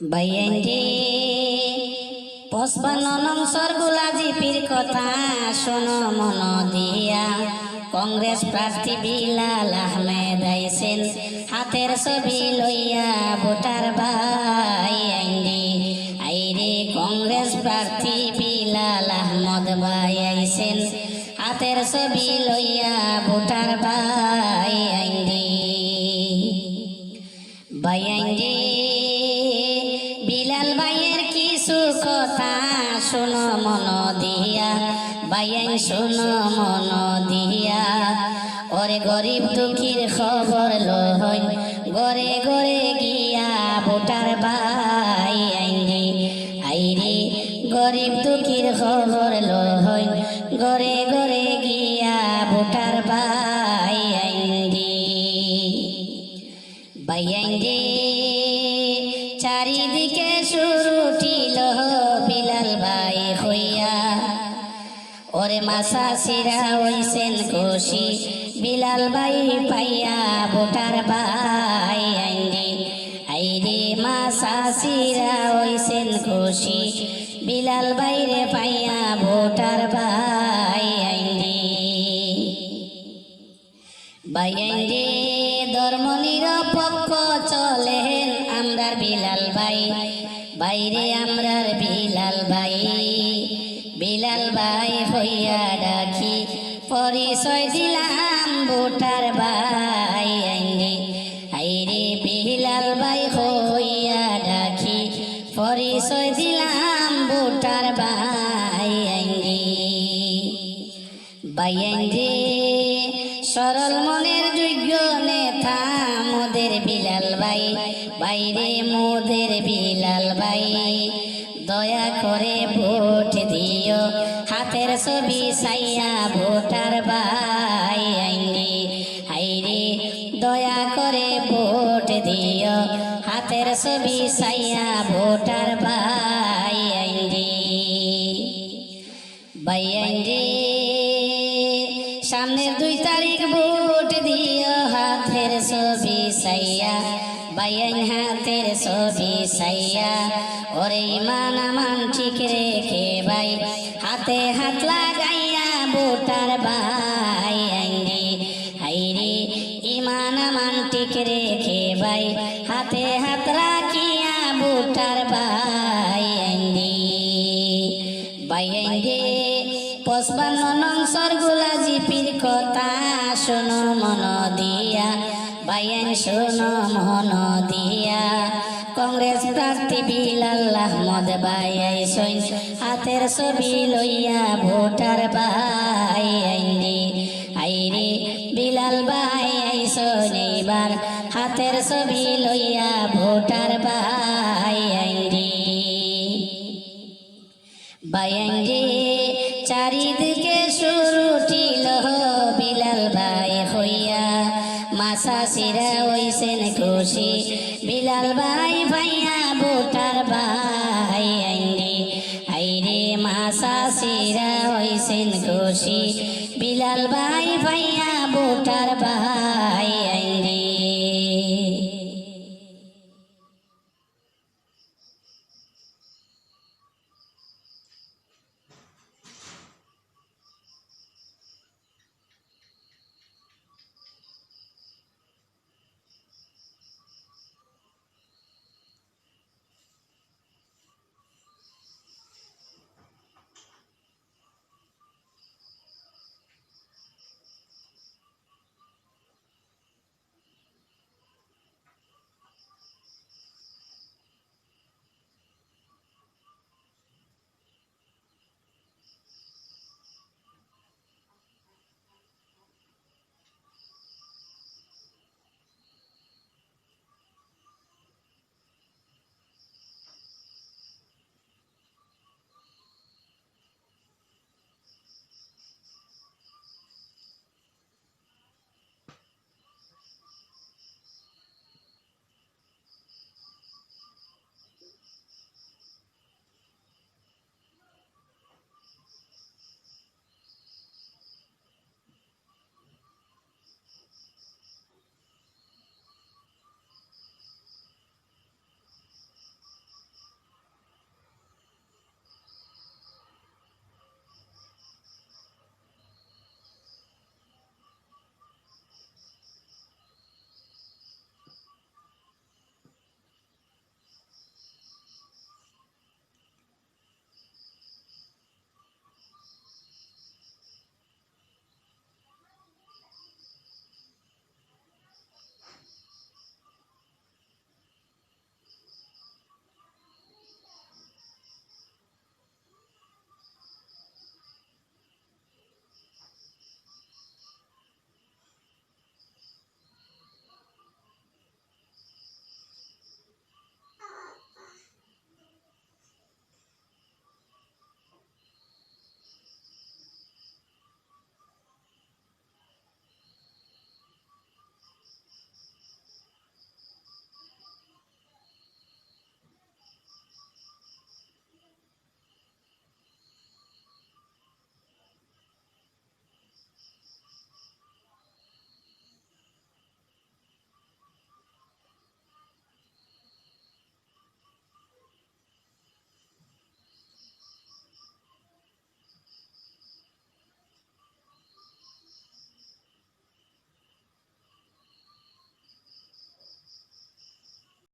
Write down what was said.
বাইয়েন্ডি পঁচপান্ন নং সরগুলা জিপির কথা শোনো মন দিয়া। কংগ্রেস প্রার্থী বিলাল আহমেদ আইসেন হাতের ছবি লইয়া ভোটার ভাই আইন্ডি আইরে কংগ্রেস প্রার্থী বিলাল আহমদ ভাই আইসেন হাতের ছবি লইয়া ভোটার ভাই আইন্ডি বাইয়াঙ্গে বিলাল বাইয়াং শোনো, মন দিয়া। ওরে গরিব দুঃখীর খবর লয় গরে গরে গিয়া ভোটার ভাই আইরে আইরে, গরিব দুঃখীর খবর লয় গরে গরে গিয়া ভোটার ভাই আইরে বাইয়াঙ্গে চারিদিকে সুরুটিল বিলাল বাই হইয়া। ওরে মাসা সিরা হইছেন খুশি বিলাল ভাই পাইয়া ভোটার ভাই আইরে আইরে মাসা সিরা হইছেন খুশি বিলাল বাইরে পাইয়া ভোটার ভাই আইরে বাইরে ধর্ম নিরপেক্ষ চলেন আমরার বিলাল ভাই। বাইরে আমরার বিলাল ভাই। বিলাল ভাই হইয়া ডাকি, পরিচয় দিলাম ভোটার ভাই আইরে আইরে বিলাল ভাই হইয়া ডাকি, পরিচয় দিলাম ভোটার ভাই আইরে বাইয়াঙ্গে সরল মনের যোগ্য নেতা মোদের বিলাল ভাই, বাইরে মোদের বিলাল ভাই। দয়া করে ভোট দিও। হাতের ছবি সাইয়া ভোটার ভাই আইনে। হাইরে দয়া করে ভোট দিও। হাতের ছবি সাইয়া ভোটার ভাই আইনে। বাইয়াঙ্গে সামনের দুই তারিখ ভোট দিও। হাতের ছবি সাইয়া বাইয়ান হাতের ছবি সাইয়া ওরে ইমান আমান ঠিক রেখে ভাই, হাতে হাত লাগাইয়া ভোটার ভাই আইরে হাইরে ইমান আমান ঠিক রেখে ভাই, হাতে হাত রাখিয়া ভোটার ভাই আইরে বাইয়াঙ্গে পঁচপান্ন নং সরগুলা জিপির কথা শোনো মন দিয়া বাইয়ান শোনো মন দিয়া। কংগ্রেস প্রার্থী বিলাল আহমদ বাইয়াই সৈন হাতের ছবি লইয়া ভোটার বাই আইরে আইরে বিলাল বাই আইসন এইবার হাতের ছবি লইয়া ভোটার বাই আইরে বায়াঙ্গে সিরা হইছেন খুশি। বিলাল ভাই ভাইয়া বুটার ভাই আইনি। আইরে মাসা সিরা হইছেন খুশি। বিলাল ভাই ভাইয়া বুটার ভাই